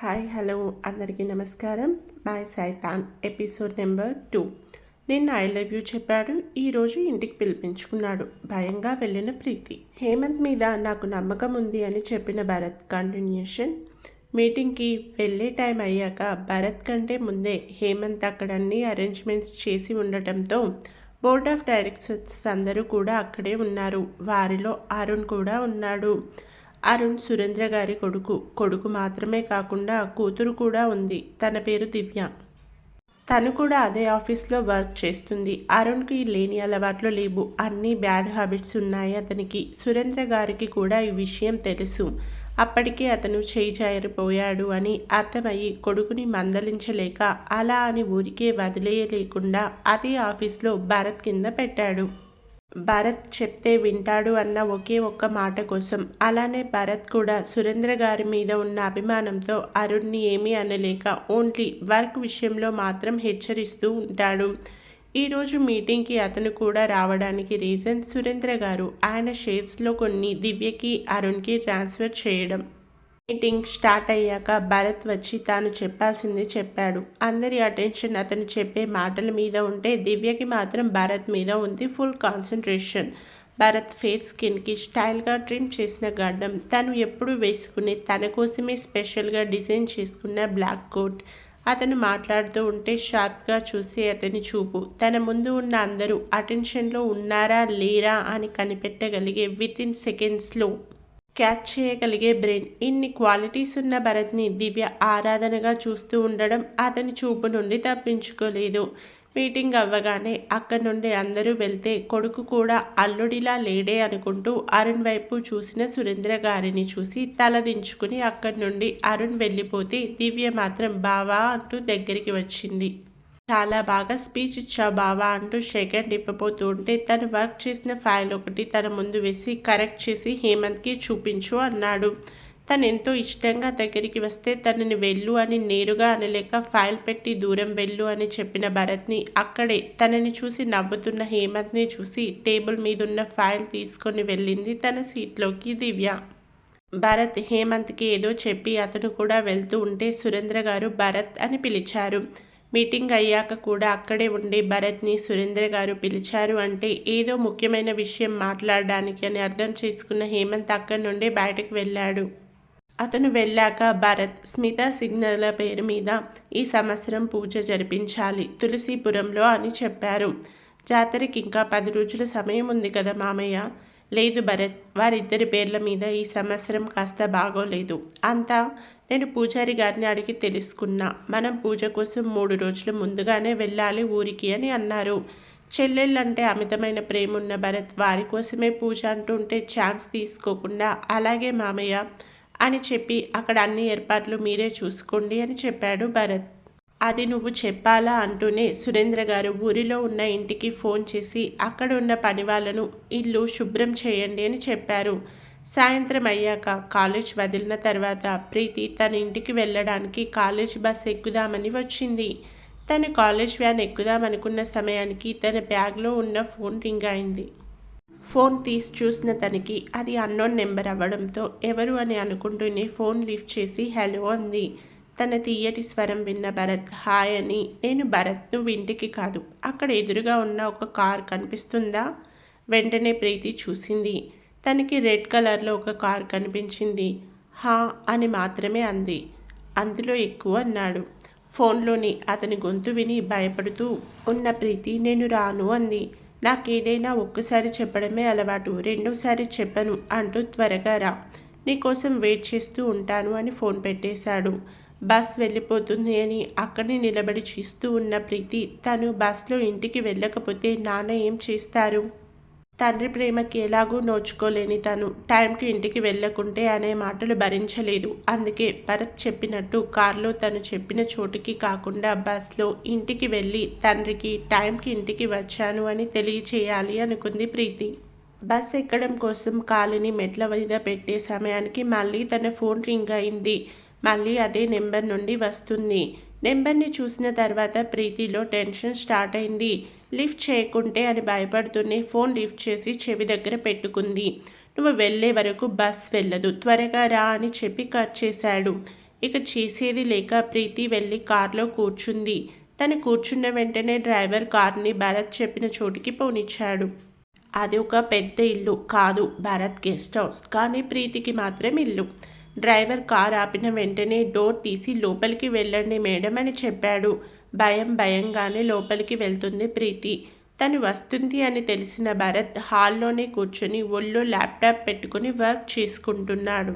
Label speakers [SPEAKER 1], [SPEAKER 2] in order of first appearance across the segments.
[SPEAKER 1] Hi hello అందరికీ నమస్కారం. Boy సైతాన్ ఎపిసోడ్ నెంబర్ టూ. నిన్న ఐ లవ్ యూ చెప్పాడు ఈరోజు ఇంటికి పిలిపించుకున్నాడు. భయంగా వెళ్ళిన ప్రీతి. హేమంత్ మీద నాకు నమ్మకం ఉంది అని చెప్పిన భరత్ కంటిన్యూషన్ మీటింగ్కి వెళ్ళే టైం అయ్యాక భరత్ కంటే ముందే హేమంత్ అక్కడ అన్ని అరేంజ్మెంట్స్ చేసి ఉండటంతో బోర్డ్ ఆఫ్ డైరెక్టర్స్ అందరూ కూడా అక్కడే ఉన్నారు. వారిలో అరుణ్ కూడా ఉన్నాడు. అరుణ్ సురేంద్ర గారి కొడుకు కొడుకు మాత్రమే కాకుండా కూతురు కూడా ఉంది. తన పేరు దివ్య. తను కూడా అదే ఆఫీస్లో వర్క్ చేస్తుంది. అరుణ్కి లేని అలవాట్లు లేవు అన్ని బ్యాడ్ హ్యాబిట్స్ ఉన్నాయి అతనికి. సురేంద్ర గారికి కూడా ఈ విషయం తెలుసు. అప్పటికే అతను చేయి జారిపోయాడు అని అర్థమయ్యి కొడుకుని మందలించలేక అలా అని ఊరికే వదిలేయలేకుండా అదే ఆఫీస్లో భరత్ కింద పెట్టాడు. భరత్ చెప్తే వింటాడు అన్న ఒకే ఒక్క మాట కోసం. అలానే భరత్ కూడా సురేంద్ర గారి మీద ఉన్న అభిమానంతో అరుణ్ని ఏమీ అనలేక ఓన్లీ వర్క్ విషయంలో మాత్రం హెచ్చరిస్తూ ఉంటాడు. ఈరోజు మీటింగ్కి అతను కూడా రావడానికి రీజన్ సురేంద్ర గారు ఆయన షేర్స్లో కొన్ని దివ్యకి అరుణ్కి ట్రాన్స్ఫర్ చేయడం. మీటింగ్ స్టార్ట్ అయ్యాక భరత్ వచ్చి తాను చెప్పాల్సింది చెప్పాడు. అందరి అటెన్షన్ అతను చెప్పే మాటల మీద ఉంటే దివ్యకి మాత్రం భరత్ మీద ఉంది ఫుల్ కాన్సన్ట్రేషన్. భరత్ ఫేస్ స్కిన్కి స్టైల్గా ట్రిమ్ చేసిన గడ్డం తను ఎప్పుడు వేసుకునే తన కోసమే స్పెషల్గా డిజైన్ చేసుకున్న బ్లాక్ కోట్. అతను మాట్లాడుతూ ఉంటే షార్ప్గా చూసి అతని చూపు. తన ముందు ఉన్న అందరూ అటెన్షన్లో ఉన్నారా లేరా అని కనిపెట్టగలిగే విత్ ఇన్ సెకండ్స్లో క్యాచ్ చేయగలిగే బ్రెయిన్. ఇన్ని క్వాలిటీస్ ఉన్న భరత్ని దివ్య ఆరాధనగా చూస్తూ ఉండడం అతని చూపు నుండి తప్పించుకోలేదు. మీటింగ్ అవ్వగానే అక్కడి నుండి అందరూ వెళ్తే కొడుకు కూడా అల్లుడిలా లేడే అనుకుంటూ అరుణ్ వైపు చూసిన సురేంద్ర గారిని చూసి తలదించుకుని అక్కడి నుండి అరుణ్ వెళ్ళిపోతే దివ్య మాత్రం బావా అంటూ దగ్గరికి వచ్చింది. చాలా బాగా స్పీచ్ ఇచ్చావు బావా అంటూ సెకండ్ ఇవ్వబోతూ ఉంటే తను వర్క్ చేసిన ఫైల్ ఒకటి తన ముందు వేసి కరెక్ట్ చేసి హేమంత్కి చూపించు అన్నాడు. తను ఎంతో ఇష్టంగా దగ్గరికి వస్తే తనని వెళ్ళు అని నేరుగా అనలేక ఫైల్ పెట్టి దూరం వెళ్ళు అని చెప్పిన భరత్ని అక్కడే తనని చూసి నవ్వుతున్న హేమంత్ని చూసి టేబుల్ మీద ఉన్న ఫైల్ తీసుకొని వెళ్ళింది తన సీట్లోకి దివ్య. భరత్ హేమంత్కి ఏదో చెప్పి అతను కూడా వెళ్తూ ఉంటే సురేంద్ర గారు భరత్ అని పిలిచారు. మీటింగ్ అయ్యాక కూడా అక్కడే ఉండి భరత్ని సురేంద్ర గారు పిలిచారు అంటే ఏదో ముఖ్యమైన విషయం మాట్లాడడానికి అని అర్థం చేసుకున్న హేమంత్ అక్కడి నుండి బయటకు వెళ్ళాడు. అతను వెళ్ళాక భరత్ స్మిత సిగ్నల్ పేరు మీద ఈ సంవత్సరం పూజ జరిపించాలి తులసీపురంలో అని చెప్పారు. జాతరకి ఇంకా పది రోజుల సమయం ఉంది కదా మామయ్య? లేదు భరత్ వారిద్దరి పేర్ల మీద ఈ సంవత్సరం కాస్త బాగోలేదు. అంతా నేను పూజారి గారిని అడిగి తెలుసుకున్నా. మనం పూజ కోసం మూడు రోజులు ముందుగానే వెళ్ళాలి ఊరికి అని అన్నారు. చెల్లెళ్ళంటే అమితమైన ప్రేమ ఉన్న భరత్ వారి కోసమే పూజ అంటుంటే ఛాన్స్ తీసుకోకుండా అలాగే మామయ్య అని చెప్పి అక్కడ అన్ని ఏర్పాట్లు మీరే చూసుకోండి అని చెప్పాడు భరత్. అది నువ్వు చెప్పాలా అంటూనే సురేంద్ర గారు ఊరిలో ఉన్న ఇంటికి ఫోన్ చేసి అక్కడ ఉన్న పని వాళ్ళను ఇల్లు శుభ్రం చేయండి అని చెప్పారు. సాయంత్రం అయ్యాక కాలేజ్ వదిలిన తర్వాత ప్రీతి తన ఇంటికి వెళ్ళడానికి కాలేజ్ బస్ ఎక్కుదామని వచ్చింది. తను కాలేజ్ వ్యాన్ ఎక్కుదామనుకున్న సమయానికి తన బ్యాగ్లో ఉన్న ఫోన్ రింగ్ అయింది. ఫోన్ తీసి చూసిన తనకి అది అన్నోన్ నెంబర్ అవ్వడంతో ఎవరు అని అనుకుంటూనే ఫోన్ లిఫ్ట్ చేసి హలో అంది. తన తీయటి స్వరం విన్న భరత్ హాయ్ అని. నేను భరత్ నువ్వు ఇంటికి కాదు. అక్కడ ఎదురుగా ఉన్న ఒక కార్ కనిపిస్తుందా? వెంటనే ప్రీతి చూసింది. తనకి రెడ్ కలర్లో ఒక కార్ కనిపించింది. హా అని మాత్రమే అంది. అందులో ఎక్కువ అన్నాడు. ఫోన్లోని అతని గొంతు విని భయపడుతూ ఉన్న ప్రీతి నేను రాను అంది. నాకేదైనా ఒక్కసారి చెప్పడమే అలవాటు. రెండోసారి చెప్పను అంటూ త్వరగా రా. నీకోసం వెయిట్ చేస్తూ ఉంటాను అని ఫోన్ పెట్టేశాడు. బస్ వెళ్ళిపోతుంది అని అక్కడిని నిలబడి చూస్తూ ఉన్న ప్రీతి తను బస్లో ఇంటికి వెళ్ళకపోతే నాన్న ఏం చేస్తారు? తండ్రి ప్రేమకి ఎలాగూ నోచుకోలేని తను టైంకి ఇంటికి వెళ్ళకుంటే అనే మాటలు భరించలేదు. అందుకే భరత్ చెప్పినట్టు కారులో తను చెప్పిన చోటుకి కాకుండా బస్లో ఇంటికి వెళ్ళి తండ్రికి టైంకి ఇంటికి వచ్చాను అని తెలియచేయాలి అనుకుంది ప్రీతి. బస్ ఎక్కడం కోసం కాలుని మెట్ల మీద పెట్టే సమయానికి మళ్ళీ తన ఫోన్ రింగ్ అయింది. మళ్ళీ అదే నెంబర్ నుండి వస్తుంది. నెంబర్ని చూసిన తర్వాత ప్రీతిలో టెన్షన్ స్టార్ట్ అయింది. లిఫ్ట్ చేయకుంటే అని భయపడుతూనే ఫోన్ లిఫ్ట్ చేసి చెవి దగ్గర పెట్టుకుంది. నువ్వు వెళ్ళే వరకు బస్ వెళ్ళదు. త్వరగా రా అని చెప్పి కట్ చేశాడు. ఇక చేసేది లేక ప్రీతి వెళ్ళి కారులో కూర్చుంది. తను కూర్చున్న వెంటనే డ్రైవర్ కార్ని భరత్ చెప్పిన చోటికి పోనిచ్చాడు. అది ఒక పెద్ద ఇల్లు. కాదు భరత్ గెస్ట్ హౌస్. కానీ ప్రీతికి మాత్రం ఇల్లు. డ్రైవర్ కార్ ఆపిన వెంటనే డోర్ తీసి లోపలికి వెళ్ళండి మేడం అని చెప్పాడు. భయం భయంగానే లోపలికి వెళ్తుంది ప్రీతి. తను వస్తుంది అని తెలిసిన భరత్ హాల్లోనే కూర్చొని ఒళ్ళో ల్యాప్టాప్ పెట్టుకుని వర్క్ చేసుకుంటున్నాడు.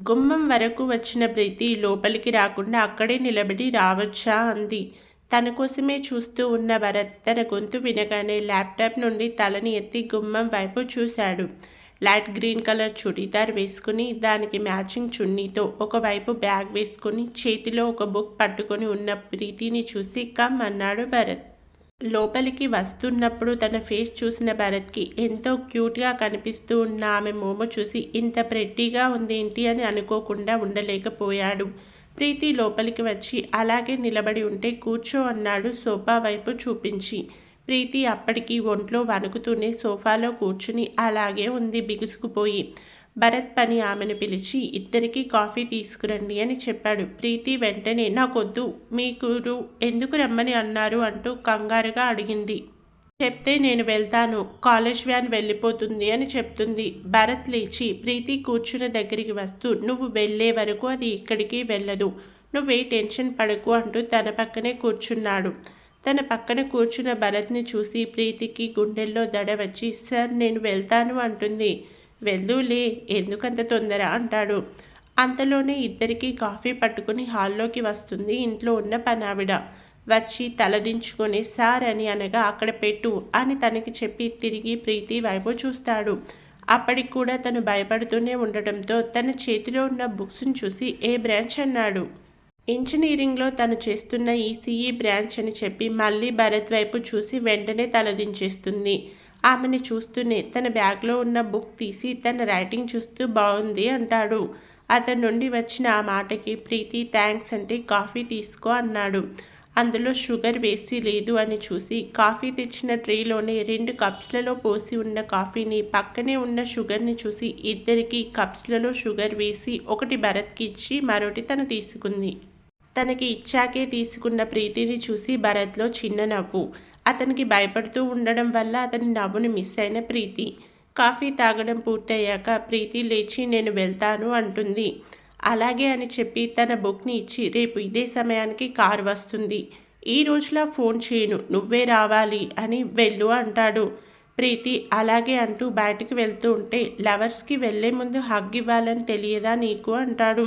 [SPEAKER 1] గుమ్మం వరకు వచ్చిన ప్రీతి లోపలికి రాకుండా అక్కడే నిలబడి రావచ్చా అంది. తన కోసమే చూస్తూ ఉన్న భరత్ తన గొంతు వినగానే ల్యాప్టాప్ నుండి తలని ఎత్తి గుమ్మం వైపు చూశాడు. లైట్ గ్రీన్ కలర్ చుడీదార్ వేసుకుని దానికి మ్యాచింగ్ చున్నీతో ఒకవైపు బ్యాగ్ వేసుకుని చేతిలో ఒక బుక్ పట్టుకొని ఉన్న ప్రీతిని చూసి కమ్ అన్నాడు భరత్. లోపలికి వస్తున్నప్పుడు తన ఫేస్ చూసిన భరత్కి ఎంతో క్యూట్గా కనిపిస్తూ ఉన్న ఆమె మోమ చూసి ఇంత ప్రెట్టీగా ఏంటి అని అనుకోకుండా ఉండలేకపోయాడు. ప్రీతి లోపలికి వచ్చి అలాగే నిలబడి ఉంటే కూర్చో అన్నాడు సోఫా వైపు చూపించి. ప్రీతి అప్పటికి ఒంట్లో వణుకుతూనే సోఫాలో కూర్చుని అలాగే ఉంది బిగుసుకుపోయి. భరత్ పని ఆమెను పిలిచి ఇద్దరికి కాఫీ తీసుకురండి అని చెప్పాడు. ప్రీతి వెంటనే నాకొద్దు మీకు ఎందుకు రమ్మని అన్నారు అంటూ కంగారుగా అడిగింది. చెప్తే నేను వెళ్తాను కాలేజ్ వ్యాన్ వెళ్ళిపోతుంది అని చెప్తుంది. భరత్ లేచి ప్రీతి కూర్చున్న దగ్గరికి వస్తూ నువ్వు వెళ్ళే వరకు అది ఇక్కడికి వెళ్ళదు నువ్వే టెన్షన్ పడకు అంటూ తన పక్కనే కూర్చున్నాడు. తన పక్కన కూర్చున్న భరత్ని చూసి ప్రీతికి గుండెల్లో దడ వచ్చి సార్ నేను వెళ్తాను అంటుంది. వెళ్దూలే ఎందుకంత తొందర? అంటాడు. అంతలోనే ఇద్దరికి కాఫీ పట్టుకుని హాల్లోకి వస్తుంది. ఇంట్లో ఉన్న పనావిడ వచ్చి తలదించుకొని సార్ అని అనగా అక్కడ పెట్టు అని తనకి చెప్పి తిరిగి ప్రీతి వైపు చూస్తాడు. అప్పటికి కూడా తను భయపడుతూనే ఉండటంతో తన చేతిలో ఉన్న బుక్స్ని చూసి ఏ బ్రాంచ్? అన్నాడు. ఇంజనీరింగ్లో తను చేస్తున్న ఈసీఈ బ్రాంచ్ అని చెప్పి మళ్ళీ భరత్ వైపు చూసి వెంటనే తలదించేస్తుంది. ఆమెని చూస్తూనే తన బ్యాగ్లో ఉన్న బుక్ తీసి తన రైటింగ్ చూస్తూ బాగుంది అంటాడు. అతని నుండి వచ్చిన ఆ మాటకి ప్రీతి థ్యాంక్స్ అంటే కాఫీ తీసుకో అన్నాడు. అందులో షుగర్ వేసి లేదు అని చూసి కాఫీ తెచ్చిన ట్రేలోనే రెండు కప్స్లలో పోసి ఉన్న కాఫీని పక్కనే ఉన్న షుగర్ని చూసి ఇద్దరికి కప్స్లలో షుగర్ వేసి ఒకటి భరత్కి ఇచ్చి మరొకటి తను తీసుకుంది. తనకి ఇచ్చాకే తీసుకున్న ప్రీతిని చూసి భరత్లో చిన్న నవ్వు. అతనికి భయపడుతూ ఉండడం వల్ల అతని నవ్వుని మిస్ అయిన ప్రీతి. కాఫీ తాగడం పూర్తయ్యాక ప్రీతి లేచి నేను వెళ్తాను అంటుంది. అలాగే అని చెప్పి తన బుక్ని ఇచ్చి రేపు ఇదే సమయానికి కారు వస్తుంది. ఈ రోజులా ఫోన్ చేయను నువ్వే రావాలి అని వెళ్ళు అంటాడు. ప్రీతి అలాగే అంటూ బయటికి వెళ్తూ ఉంటే లవర్స్కి వెళ్ళే ముందు హగ్ ఇవ్వాలని తెలియదా నీకు? అంటాడు.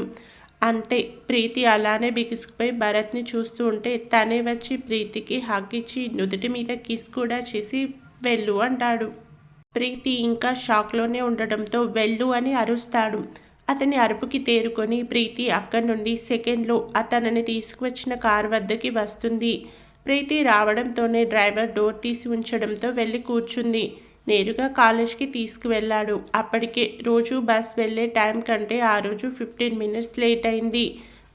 [SPEAKER 1] అంతే ప్రీతి అలానే బిగుసుకుపోయి భరత్ని చూస్తూ ఉంటే తనే వచ్చి ప్రీతికి హగ్ ఇచ్చి నుదుటి మీద కిస్ కూడా చేసి వెళ్ళు అంటాడు. ప్రీతి ఇంకా షాక్లోనే ఉండడంతో వెళ్ళు అని అరుస్తాడు. అతని అరుపుకి తేరుకొని ప్రీతి అక్కడి నుండి సెకండ్లో అతనిని తీసుకువచ్చిన కారు వద్దకి వస్తుంది. ప్రీతి రావడంతోనే డ్రైవర్ డోర్ తీసి ఉంచడంతో వెళ్ళి కూర్చుంది. నేరుగా కాలేజ్కి తీసుకువెళ్ళాడు. అప్పటికే రోజు బస్ వెళ్ళే టైం కంటే ఆ రోజు ఫిఫ్టీన్ మినిట్స్ లేట్ అయింది.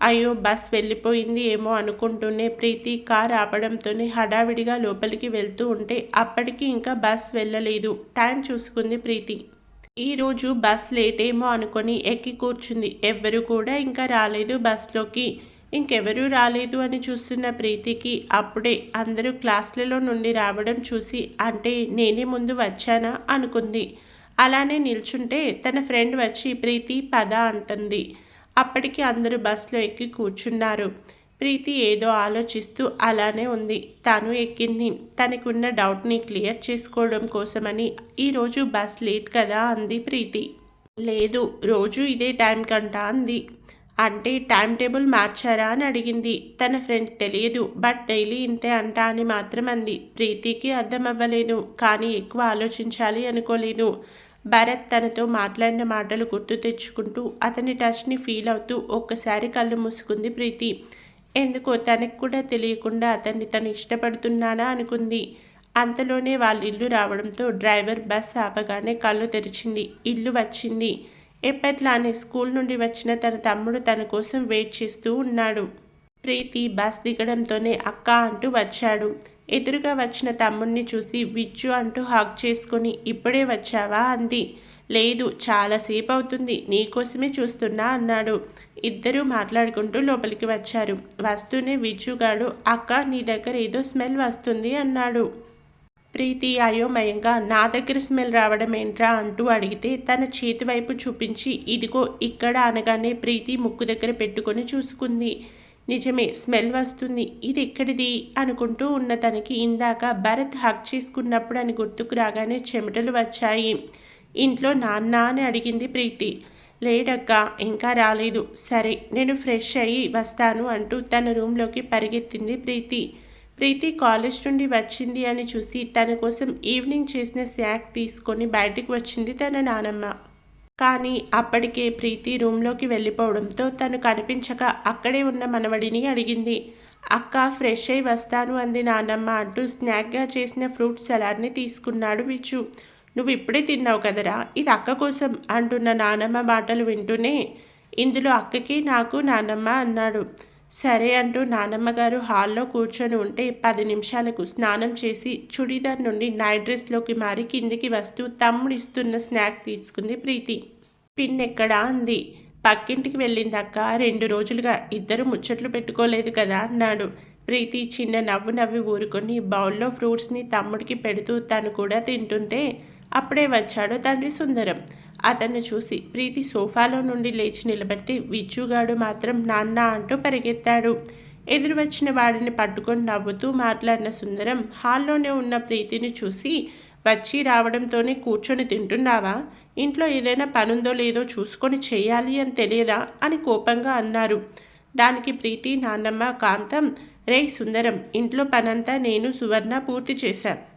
[SPEAKER 1] అయ్యో బస్ వెళ్ళిపోయింది ఏమో అనుకుంటూనే ప్రీతి కార్ ఆపడంతోనే హడావిడిగా లోపలికి వెళ్తూ ఉంటే అప్పటికి ఇంకా బస్ వెళ్ళలేదు. టైం చూసుకుంది ప్రీతి. ఈరోజు బస్ లేట్ ఏమో అనుకొని ఎక్కి కూర్చుంది. ఎవ్వరు కూడా ఇంకా రాలేదు బస్లోకి. ఇంకెవరూ రాలేదు అని చూస్తున్న ప్రీతికి అప్పుడే అందరూ క్లాసులలో నుండి రావడం చూసి అంటే నేనే ముందు వచ్చానా? అనుకుంది. అలానే నిల్చుంటే తన ఫ్రెండ్ వచ్చి ప్రీతి పద అంటుంది. అప్పటికి అందరూ బస్సులో ఎక్కి కూర్చున్నారు. ప్రీతి ఏదో ఆలోచిస్తూ అలానే ఉంది. తను ఎక్కింది. తనకున్న డౌట్ని క్లియర్ చేసుకోవడం కోసమని ఈరోజు బస్ లేట్ కదా? అంది ప్రీతి. లేదు రోజు ఇదే టైం కంట? అంది. అంటే టైం టేబుల్ మార్చారా అని అడిగింది. తన ఫ్రెండ్ తెలియదు. బట్ డైలీ ఇంతే అంటా అని మాత్రం అంది. ప్రీతికి అర్థం అవ్వలేదు కానీ ఎక్కువ ఆలోచించాలి అనుకోలేదు. భరత్ తనతో మాట్లాడిన మాటలు గుర్తు తెచ్చుకుంటూ అతని టచ్ని ఫీల్ అవుతూ ఒక్కసారి కళ్ళు మూసుకుంది ప్రీతి. ఎందుకో తనకు కూడా తెలియకుండా అతన్ని తను ఇష్టపడుతున్నానా అనుకుంది. అంతలోనే వాళ్ళ ఇల్లు రావడంతో డ్రైవర్ బస్ ఆపగానే కళ్ళు తెరిచింది. ఇల్లు వచ్చింది. ఎప్పట్లానే స్కూల్ నుండి వచ్చిన తన తమ్ముడు తన కోసం వెయిట్ చేస్తూ ఉన్నాడు. ప్రీతి బస్ దిగడంతోనే అక్క అంటూ వచ్చాడు. ఎదురుగా వచ్చిన తమ్ముడిని చూసి విచ్చు అంటూ హాక్ చేసుకొని ఇప్పుడే వచ్చావా? అంది. లేదు చాలాసేపు అవుతుంది నీకోసమే చూస్తున్నా అన్నాడు. ఇద్దరూ మాట్లాడుకుంటూ లోపలికి వచ్చారు. వస్తూనే విచ్చుగాడు అక్క నీ దగ్గర ఏదో స్మెల్ వస్తుంది అన్నాడు. ప్రీతి అయోమయంగా నా దగ్గర స్మెల్ రావడం ఏంట్రా అంటూ అడిగితే తన చేతి వైపు చూపించి ఇదిగో ఇక్కడ అనగానే ప్రీతి ముక్కు దగ్గర పెట్టుకొని చూసుకుంది. నిజమే స్మెల్ వస్తుంది ఇది ఎక్కడిది? అనుకుంటూ ఉన్న తనకి ఇందాక భరత్ హక్ చేసుకున్నప్పుడు అని గుర్తుకు రాగానే చెమటలు వచ్చాయి. ఇంట్లో నాన్న అని అడిగింది ప్రీతి. లేడక్క ఇంకా రాలేదు. సరే నేను ఫ్రెష్ అయ్యి వస్తాను అంటూ తన రూమ్లోకి పరిగెత్తింది ప్రీతి. ప్రీతి కాలేజ్ నుండి వచ్చింది అని చూసి తన కోసం ఈవినింగ్ చేసిన స్నాక్ తీసుకొని బయటికి వచ్చింది తన నానమ్మ. కానీ అప్పటికే ప్రీతి రూమ్లోకి వెళ్ళిపోవడంతో తను కనిపించక అక్కడే ఉన్న మనవడిని అడిగింది. అక్క ఫ్రెష్ అయి వస్తాను అంది నానమ్మ అంటూ స్నాక్గా చేసిన ఫ్రూట్ సలాడ్ని తీసుకున్నాడు విచు నువ్వు ఇప్పుడే తిన్నావు కదరా? ఇది అక్క కోసం అంటున్న నానమ్మ మాటలు వింటూనే ఇందులో అక్కకి నాకు నానమ్మ అన్నాడు. సరే అంటూ నానమ్మ గారు హాల్లో కూర్చొని ఉంటే పది నిమిషాలకు స్నానం చేసి చుడీదార్ నుండి నైట్ డ్రెస్లోకి మారి కిందికి వస్తూ తమ్ముడు ఇస్తున్న స్నాక్ తీసుకుంది ప్రీతి. పిన్ ఎక్కడా అంది. పక్కింటికి వెళ్ళిందక్క రెండు రోజులుగా ఇద్దరు ముచ్చట్లు పెట్టుకోలేదు కదా అన్నాడు. ప్రీతి చిన్న నవ్వు నవ్వి ఊరుకొని బౌల్లో ఫ్రూట్స్ని తమ్ముడికి పెడుతూ తను కూడా తింటుంటే అప్పుడే వచ్చాడు తండ్రి సుందరం. అతన్ని చూసి ప్రీతి సోఫాలో నుండి లేచి నిలబెట్టి విచ్చుగాడు మాత్రం నాన్న అంటూ పరిగెత్తాడు. ఎదురు వచ్చిన వాడిని పట్టుకొని నవ్వుతూ మాట్లాడిన సుందరం హాల్లోనే ఉన్న ప్రీతిని చూసి వచ్చి రావడంతోనే కూర్చొని తింటున్నావా? ఇంట్లో ఏదైనా పనుందో లేదో చూసుకొని చేయాలి అని తెలియదా? అని కోపంగా అన్నారు. దానికి ప్రీతి నాన్నమ్మ కాంతం రే సుందరం ఇంట్లో పనంతా నేను సువర్ణ పూర్తి చేశాను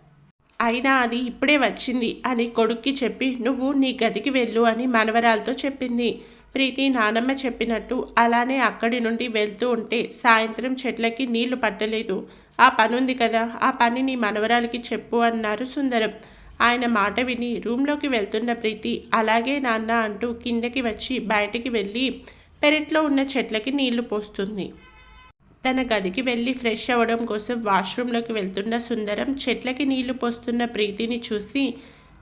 [SPEAKER 1] అయినా అది ఇప్పుడే వచ్చింది అని కొడుక్కి చెప్పి నువ్వు నీ గదికి వెళ్ళు అని మనవరాలతో చెప్పింది. ప్రీతి నానమ్మ చెప్పినట్టు అలానే అక్కడి నుండి వెళ్తూ ఉంటే సాయంత్రం చెట్లకి నీళ్ళు పట్టలేదు. ఆ పనుంది కదా ఆ పని నీ మనవరాలకి చెప్పు అన్నారు సుందరం. ఆయన మాట విని రూమ్లోకి వెళ్తున్న ప్రీతి అలాగే నాన్న అంటూ కిందకి వచ్చి బయటికి వెళ్ళి పెరట్లో ఉన్న చెట్లకి నీళ్ళు పోస్తుంది. తన గదికి వెళ్ళి ఫ్రెష్ అవ్వడం కోసం వాష్రూమ్లోకి వెళ్తున్న సుందరం చెట్లకి నీళ్ళు పోస్తున్న ప్రీతిని చూసి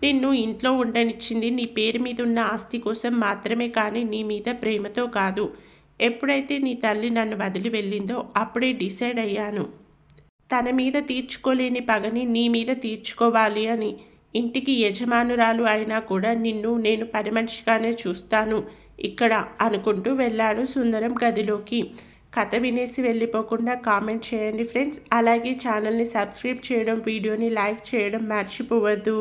[SPEAKER 1] నిన్ను ఇంట్లో ఉండనిచ్చింది నీ పేరు మీద ఉన్న ఆస్తి కోసం మాత్రమే కానీ నీ మీద ప్రేమతో కాదు. ఎప్పుడైతే నీ తల్లి నన్ను వదిలి వెళ్ళిందో అప్పుడే డిసైడ్ అయ్యాను. తన మీద తీర్చుకోలేని పగని నీ మీద తీర్చుకోవాలి అని. ఇంటికి యజమానురాలు అయినా కూడా నిన్ను నేను పని మనిషిగానే చూస్తాను ఇక్కడ అనుకుంటూ వెళ్ళాడు సుందరం గదిలోకి. కథ వినేసి వెళ్ళిపోకుండా కామెంట్ చేయండి ఫ్రెండ్స్. అలాగే ఛానల్ని సబ్స్క్రైబ్ చేయడం వీడియోని లైక్ చేయడం మర్చిపోవద్దు.